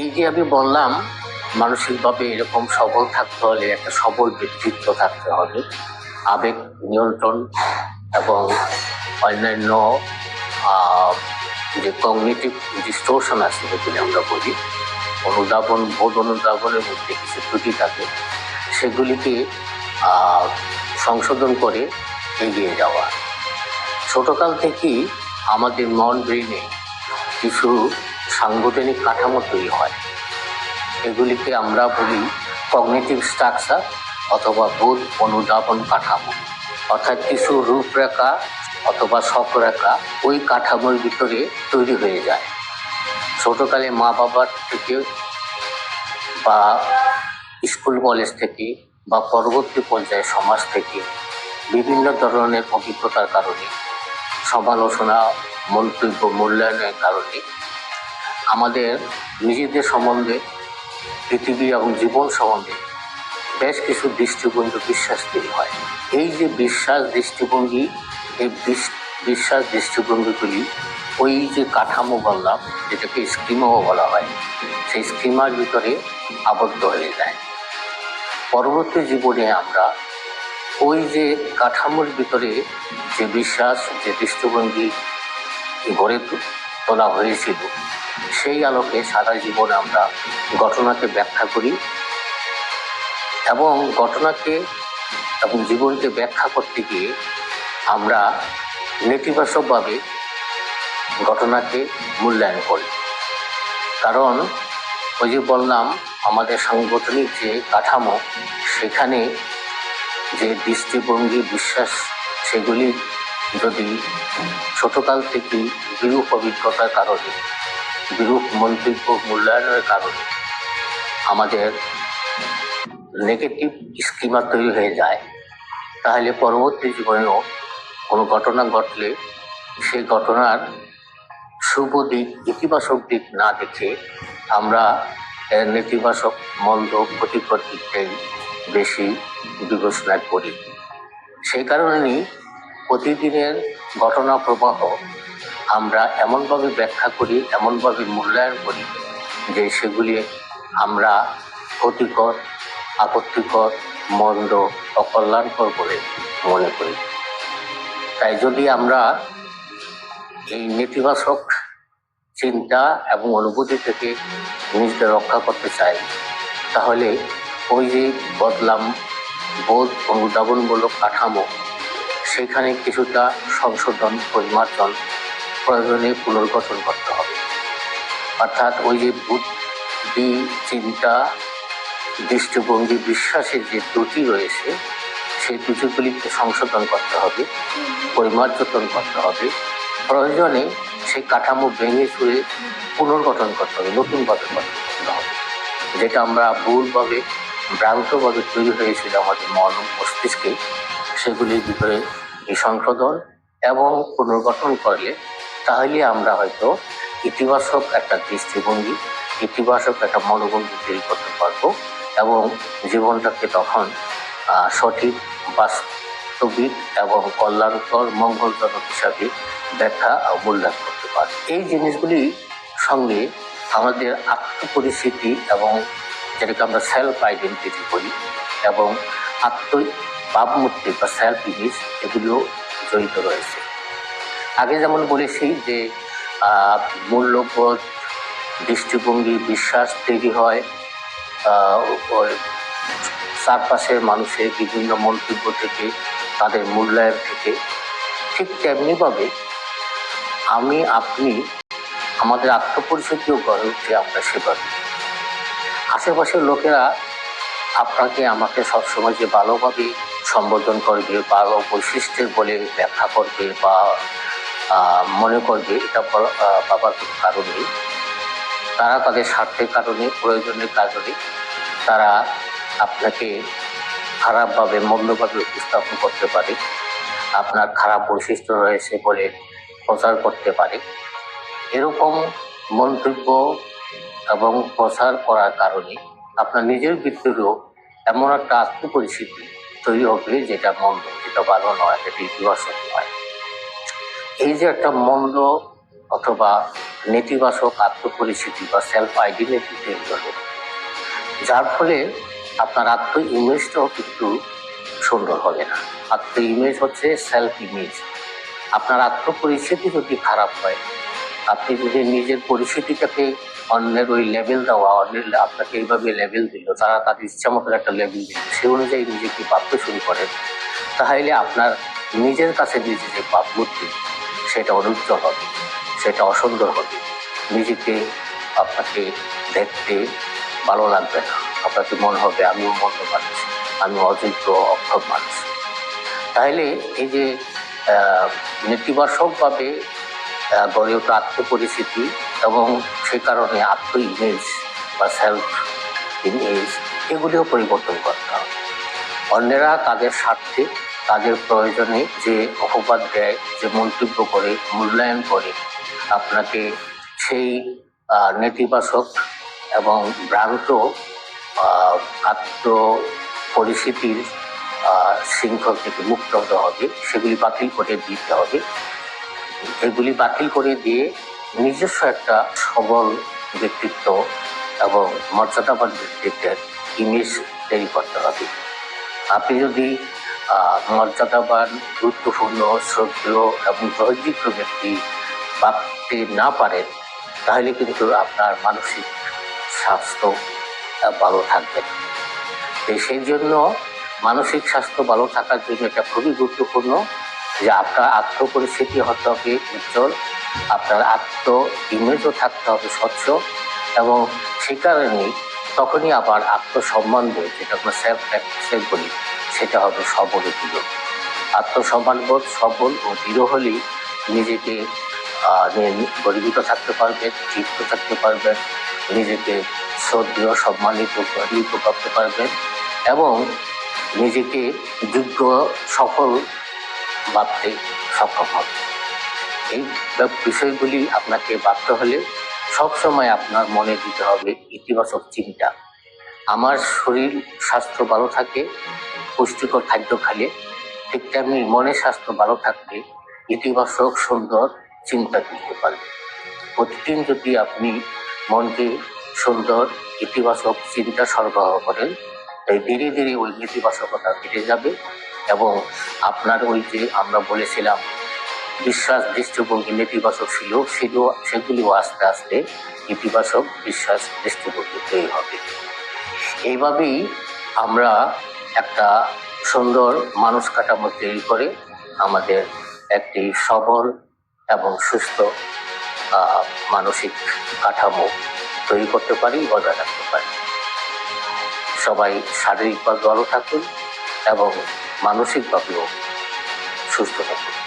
এই যে আমি বললাম, মানসিকভাবে এরকম সবল থাকতে হলে, একটা সবল ব্যক্তিত্ব থাকতে হবে। আবেগ নিয়ন্ত্রণ এবং অন্যান্য যে কগনিটিভ ডিস্টোরশন আছে যেগুলি আমরা বলি, অনুধাবন, বোধ অনুধাবনের মধ্যে কিছু ত্রুটি থাকে, সেগুলিকে সংশোধন করে এগিয়ে যাওয়া। ছোটকাল থেকেই আমাদের মন ব্রেনে কিছু সাংগঠনিক কাঠামো তৈরি হয়। এগুলিকে আমরা বলি কগনিটিভ স্ট্রাকচার অথবা বোধ অনুধাবন কাঠামো। অর্থাৎ কিছু রূপরেখা অথবা সফরেখা ওই কাঠামোর ভিতরে তৈরি হয়ে যায়। ছোটকালে মা বাবার থেকে বা স্কুল, কলেজ থেকে বা পরবর্তী পর্যায়ে সমাজ থেকে বিভিন্ন ধরনের অভিজ্ঞতার কারণে, সমালোচনা, মন্তব্য, মূল্যায়নের কারণে আমাদের নিজেদের সম্বন্ধে, পৃথিবী এবং জীবন সম্বন্ধে বেশ কিছু দৃষ্টিভঙ্গি বিশ্বাস তৈরি হয়। এই যে বিশ্বাস দৃষ্টিভঙ্গি, এই বিশ- বিশ্বাস দৃষ্টিভঙ্গিগুলি, ওই যে কাঠামো বললাম, যেটাকে স্কিমাও বলা হয়, সেই স্কিমার ভিতরে আবদ্ধ হয়ে যায়। পরবর্তী জীবনে আমরা ওই যে কাঠামোর ভিতরে যে বিশ্বাস, যে দৃষ্টিভঙ্গি গড়ে তোলা হয়েছিল সেই আলোকে সারা জীবনে আমরা ঘটনাকে ব্যাখ্যা করি এবং ঘটনাকে এবং জীবনকে ব্যাখ্যা করতে গিয়ে আমরা নেতিবাচকভাবে ঘটনাকে মূল্যায়ন করি। কারণ ওই যে বললাম, আমাদের সাংগঠনিক যে কাঠামো, সেখানে যে দৃষ্টিভঙ্গি, বিশ্বাস, সেগুলি যদি ছোটকাল থেকে বিরূপ অভিজ্ঞতার কারণে বিরূপ মন্তব্য মূল্যায়নের কারণে আমাদের নেগেটিভ স্কিমা তৈরি হয়ে যায়। তাহলে পরবর্তী জীবনেও কোনো ঘটনা ঘটলে সেই ঘটনার শুভ দিক, ইতিবাচক দিক না দেখে আমরা নেতিবাচক মন্দ ক্ষতিকর দিকটাই বেশি বিবেচনা করি। সেই কারণেই প্রতিদিনের ঘটনা প্রবাহ আমরা এমনভাবে ব্যাখ্যা করি, এমনভাবে মূল্যায়ন করি যে সেগুলি আমরা ক্ষতিকর, আপত্তিকর, মন্দ অকল্যাণকর বলে মনে করি। তাই যদি আমরা এই নেতিবাচক চিন্তা এবং অনুভূতি থেকে নিজেদের রক্ষা করতে চাই, তাহলে ওই যে বদলাম, বোধ, অনুধাবনমূলক কাঠামো, সেখানে কিছুটা সংশোধন, পরিমার্জন প্রয়োজনে পুনর্গঠন করতে হবে। অর্থাৎ ওই যে বুদ্ধি চিন্তা দৃষ্টিভঙ্গি, বিশ্বাসের যে ত্রুটি রয়েছে, সেই ত্রুটিগুলিকে সংশোধন করতে হবে পরিমার্জন করতে হবে। প্রয়োজনে সেই কাঠামো ভেঙে চুরে পুনর্গঠন করতে হবে নতুনভাবে গঠন করতে হবে। যেটা আমরা ভুলভাবে, ভ্রান্তভাবে তৈরি হয়েছিল আমাদের মন মস্তিষ্কে, সেগুলির ভিতরে সংশোধন এবং পুনর্গঠন করলে তাহলে আমরা হয়তো ইতিবাচক একটা দৃষ্টিভঙ্গি, ইতিবাচক একটা মনোভঙ্গি তৈরি করতে পারব এবং জীবনটাকে তখন সঠিক, বাস্তবিক এবং কল্যাণকর, মঙ্গলজনক হিসাবে ব্যাখ্যা মূল্যায়ন করতে পারব। এই জিনিসগুলি সঙ্গে আমাদের আত্মপরিস্থিতি এবং যেটাকে আমরা সেলফ আইডেন্টিটি বলি এবং আত্ম ভাবমূর্তি বা সেলফ ইমেজ এগুলো জড়িত রয়েছে। আগে যেমন বলেছি যে মূল্যবোধ, দৃষ্টিভঙ্গি, বিশ্বাস তৈরি হয় চারপাশের মানুষের বিভিন্ন মন্তব্য থেকে, তাদের মূল্যায়ন থেকে। ঠিক তেমনিভাবে আমি, আপনি, আমাদের আত্মপরিচয়ও গড়ে উঠে আমরা সেভাবে। আশেপাশের লোকেরা আপনাকে, আমাকে সবসময় যে ভালোভাবে সম্বোধন করবে ভালো বৈশিষ্ট্যের বলে ব্যাখ্যা করবে বা মনে করবে এটা ভাবার কোনো কারণ তারা তাদের স্বার্থের কারণে, প্রয়োজনের কারণে তারা আপনাকে খারাপভাবে, মন্দভাবে উপস্থাপন করতে পারে। আপনার খারাপ বৈশিষ্ট্য রয়েছে বলে প্রচার করতে পারে। এরকম মন্তব্য এবং প্রচার করার কারণে আপনার নিজের ভিতরেও এমন একটা আত্মপরিস্থিতি তৈরি হবে যেটা মন্দ, যেটা ভালো নয়, যেটা ইতিবাচক নয়। এই যে একটা মন্দ অথবা নেতিবাচক আত্মপরিস্থিতি বা সেলফ আইডেন্টিটি তৈরি হবে যার ফলে আপনার আত্ম ইমেজটাও কিন্তু সুন্দর হবে না। আত্ম ইমেজ হচ্ছে সেলফ ইমেজ আপনার আত্মপরিস্থিতি যদি খারাপ হয়, আপনি যদি নিজের পরিস্থিতিটাকে অন্যের ওই লেভেল দেওয়া, অন্যের আপনাকে এইভাবে লেভেল দিল, তারা তাদের ইচ্ছা মতো একটা লেভেল দিল সেই অনুযায়ী নিজেকে ভাবতে শুরু করেন, তাহলে আপনার নিজের কাছে নিজে যে ভাবমূর্তি সেটা অনুজ্জ্বল হবে, সেটা অসুন্দর হবে। নিজেকে, আপনাকে দেখতে ভালো লাগবে না। আপনাকে মনে হবে, আমিও মন্দ মানুষ, আমি অযোগ্য, অক্ষম মানুষ। তাহলে এই যে নেতিবাচকভাবে গড়ে ওঠা আত্মপরিস্থিতি এবং সে কারণে আত্ম ইমেজ বা সেলফ ইমেজ এগুলিও পরিবর্তন করতে হবে। অন্যেরা তাদের স্বার্থে তাদের প্রয়োজনে যে অপবাদ দেয়, যে মন্তব্য করে, মূল্যায়ন করে, আপনাকে সেই নেতিবাচক এবং ভ্রান্ত আত্ম পরিস্থিতির শৃঙ্খল থেকে মুক্ত হতে হবে, সেগুলি বাতিল করে দিতে হবে। এগুলি বাতিল করে দিয়ে নিজস্ব একটা সবল ব্যক্তিত্ব এবং মর্যাদাবান ব্যক্তিত্বের ইমেজ তৈরি করতে হবে। আপনি যদি মর্যাদাবান, গুরুত্বপূর্ণ, শ্রদ্ধেয় এবং গ্রহণযোগ্য ব্যক্তি ভাবতে না পারেন, তাহলে কিন্তু আপনার মানসিক স্বাস্থ্য ভালো থাকবে সেই জন্য মানসিক স্বাস্থ্য ভালো থাকার জন্য এটা খুবই গুরুত্বপূর্ণ যে আপনার আত্মপরিস্থিতি হতে হবে উজ্জ্বল, আপনার আত্ম ইমেজও থাকতে হবে স্বচ্ছ এবং সেই কারণেই তখনই আবার আত্মসম্মান বোধ যেটা আমরা সেলফ সেলফ বলি। সেটা হবে সবল ও দৃঢ়। আত্মসম্মান বোধ সবল ও দৃঢ় হলেই নিজেকে গর্বিত থাকতে পারবেন তৃপ্ত থাকতে পারবেন নিজেকে শ্রদ্ধেয় সম্মানিত, গর্বিত করতে পারবেন এবং নিজেকে যোগ্য, সফল ভাবতে সক্ষম হবে। এই বিষয়গুলি আপনাকে ভাবতে হলে সবসময় আপনার মনে দিতে হবে ইতিবাচক চিন্তা। আমার শরীর স্বাস্থ্য ভালো থাকে পুষ্টিকর খাদ্য খেলে ঠিক তেমনি মনের স্বাস্থ্য ভালো থাকলে ইতিবাচক সুন্দর চিন্তা দিতে পারবে। প্রতিদিন যদি আপনি মনকে সুন্দর, ইতিবাচক চিন্তা সরবরাহ করেন, তাই ধীরে ধীরে ওই নেতিবাচকতা কেটে যাবে এবং আপনার ওই যে আমরা বলেছিলাম, বিশ্বাস দৃষ্টিভঙ্গি, নেতিবাচক ছিল সেগুলো, সেগুলিও আস্তে আস্তে ইতিবাচক বিশ্বাস দৃষ্টিভঙ্গি তৈরি হবে। এইভাবেই আমরা একটা সুন্দর মানুষ কাঠামো তৈরি করে আমাদের একটি সবল এবং সুস্থ মানসিক কাঠামো তৈরি করতে পারি, বজায় রাখতে পারি। সবাই শারীরিকভাবে ভালো থাকুন এবং মানসিকভাবেও সুস্থ থাকুন।